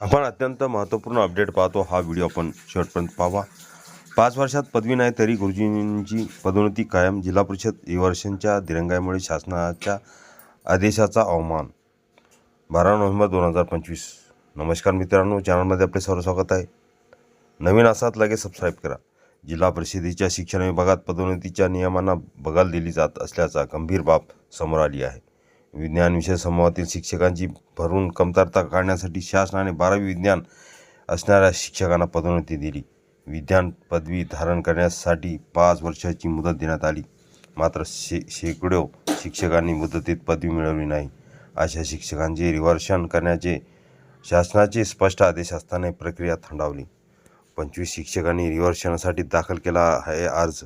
आपण अत्यंत महत्त्वपूर्ण अपडेट पाहतो. हा व्हिडिओ आपण शेवटपर्यंत पाहावा. पाच वर्षात पदवी नाही तरी गुरुजींची पदोन्नती कायम जिल्हा परिषद वर्षांच्या दिरंगाईमुळे शासनाच्या आदेशाचा अवमान. बारा नोव्हेंबर दोन हजार पंचवीस. नमस्कार मित्रांनो चॅनलमध्ये आपले सर्व स्वागत आहे. नवीन असात लगेच सबस्क्राईब करा. जिल्हा परिषदेच्या शिक्षण विभागात पदोन्नतीच्या नियमांना बगाल दिली जात असल्याचा गंभीर बाब समोर आली आहे. विज्ञान विषय समूहातील शिक्षकांची भरून कमतरता काढण्यासाठी शासनाने बारावी विज्ञान असणाऱ्या शिक्षकांना पदोन्नती दिली. विज्ञान पदवी धारण करण्यासाठी पाच वर्षाची मुदत देण्यात आली. मात्र शे शेकडो शिक्षकांनी मुदतीत पदवी मिळवली नाही. अशा शिक्षकांचे रिव्हर्शन करण्याचे शासनाचे स्पष्ट आदेश असताना प्रक्रिया थंडावली. पंचवीस शिक्षकांनी रिव्हर्शनसाठी दाखल केला आहे अर्ज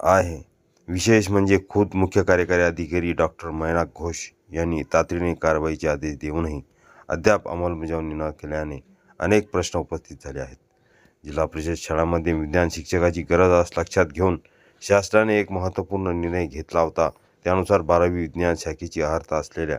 आहे. विशेष म्हणजे खुद मुख्य कार्यकारी अधिकारी डॉक्टर मैनाक घोष यांनी तातडीने कारवाईचे आदेश देऊनही अद्याप अंमलबजावणी न केल्याने अनेक प्रश्न उपस्थित झाले आहेत. जिल्हा परिषद शाळांमध्ये विज्ञान शिक्षकाची गरज अस लक्षात घेऊन शासनाने एक महत्त्वपूर्ण निर्णय घेतला होता. त्यानुसार बारावी विज्ञान शाखेची अर्हता असलेल्या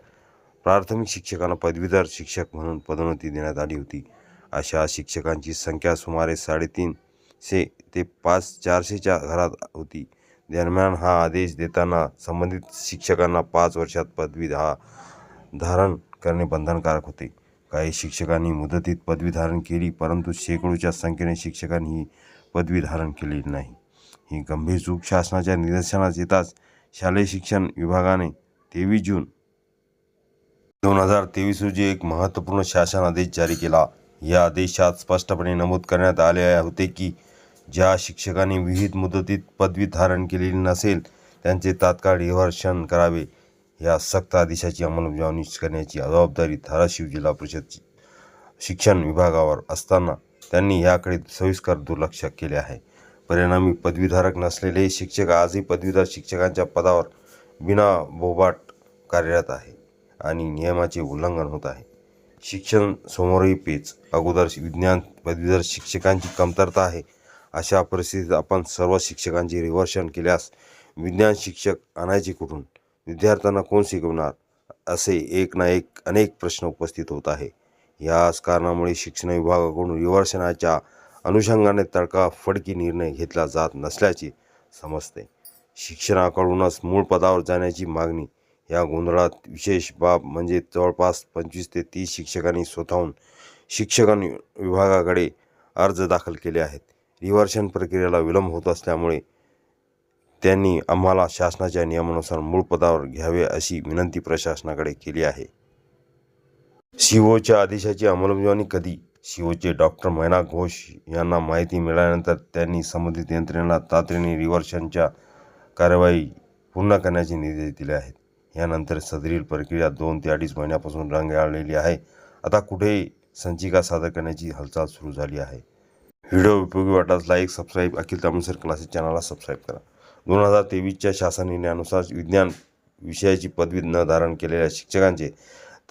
प्राथमिक शिक्षकांना पदवीधर शिक्षक म्हणून पदोन्नती देण्यात आली होती. अशा शिक्षकांची संख्या सुमारे साडेतीनशे ते पाच चारशेच्या घरात होती. दरम्यान हा आदेश देताना संबंधित शिक्षकांना पाच वर्षात पदवी धा धारण करणे बंधनकारक होते. काही शिक्षकांनी मुदतीत पदवी धारण केली परंतु शेकडोच्या संख्येने शिक्षकांनी ही पदवी धारण केली नाही. ही गंभीर चूक शासनाच्या निदर्शनास येताच शालेय शिक्षण विभागाने तेवीस जून दोन हजार तेवीस रोजी एक महत्त्वपूर्ण शासन आदेश जारी केला. या आदेशात स्पष्टपणे नमूद करण्यात आले होते की ज्या शिक्षकांनी विहित मुदतीत पदवी धारण केलेली नसेल त्यांचे तात्काळ रिव्हर्शन करावे या सक्त आदेशाची अंमलबजावणी करण्याची जबाबदारी धाराशिव जिल्हा परिषद शिक्षण विभागावर असताना त्यांनी याकडे सविस्कर दुर्लक्ष केले आहे. परिणामी पदवीधारक नसलेले शिक्षक आजही पदवीधर शिक्षकांच्या पदावर बिना बोबाट कार्यरत आहे आणि नियमाचे उल्लंघन होत आहे. शिक्षण समोरही पेच. अगोदर विज्ञान पदवीधर शिक्षकांची कमतरता आहे. अशा परिस्थितीत आपण सर्व शिक्षकांचे रिव्हर्शन केल्यास विज्ञान शिक्षक आणायचे कुठून? विद्यार्थ्यांना कोण शिकवणार? असे एक ना एक अनेक प्रश्न उपस्थित होत आहे. याच कारणामुळे शिक्षण विभागाकडून रिव्हर्शनाच्या अनुषंगाने तडकाफडकी निर्णय घेतला जात नसल्याचे समजते. शिक्षणाकडूनच मूळ पदावर जाण्याची मागणी या गोंधळात विशेष बाब म्हणजे जवळपास पंचवीस ते तीस शिक्षकांनी स्वतःहून शिक्षकां विभागाकडे अर्ज दाखल केले आहेत. रिव्हर्शन प्रक्रियेला विलंब होत असल्यामुळे त्यांनी आम्हाला शासनाच्या नियमानुसार मूळ पदावर घ्यावे अशी विनंती प्रशासनाकडे केली आहे. सीओच्या आदेशाची अंमलबजावणी कधी? सीओचे डॉक्टर मैना घोष यांना माहिती मिळाल्यानंतर त्यांनी संबंधित यंत्रणेला तातडीने रिव्हर्शनच्या कारवाई पूर्ण करण्याचे निर्देश दिले आहेत. यानंतर सदरील प्रक्रिया दोन ते अडीच महिन्यापासून रंग आलेली आहे. आता कुठेही संचिका सादर करण्याची हालचाल सुरू झाली आहे. व्हिडिओ उपयोगी वाटल्यास like subscribe Akhil Tamsar classes चॅनलला सबस्क्राईब करा. दोन हजार तेवीसच्या शासन निर्णयानुसार विज्ञान विषयाची पदवी न धारण केलेल्या शिक्षकांचे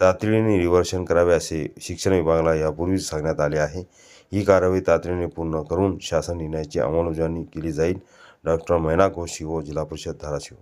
तातडीने रिव्हर्शन करावे असे शिक्षण विभागाला यापूर्वीच सांगण्यात आले आहे. ही कारवाई तातडीने पूर्ण करून शासन निर्णयाची अंमलबजावणी केली जाईल. डॉक्टर मैना घोष शिवो जिल्हा परिषद धाराशिव.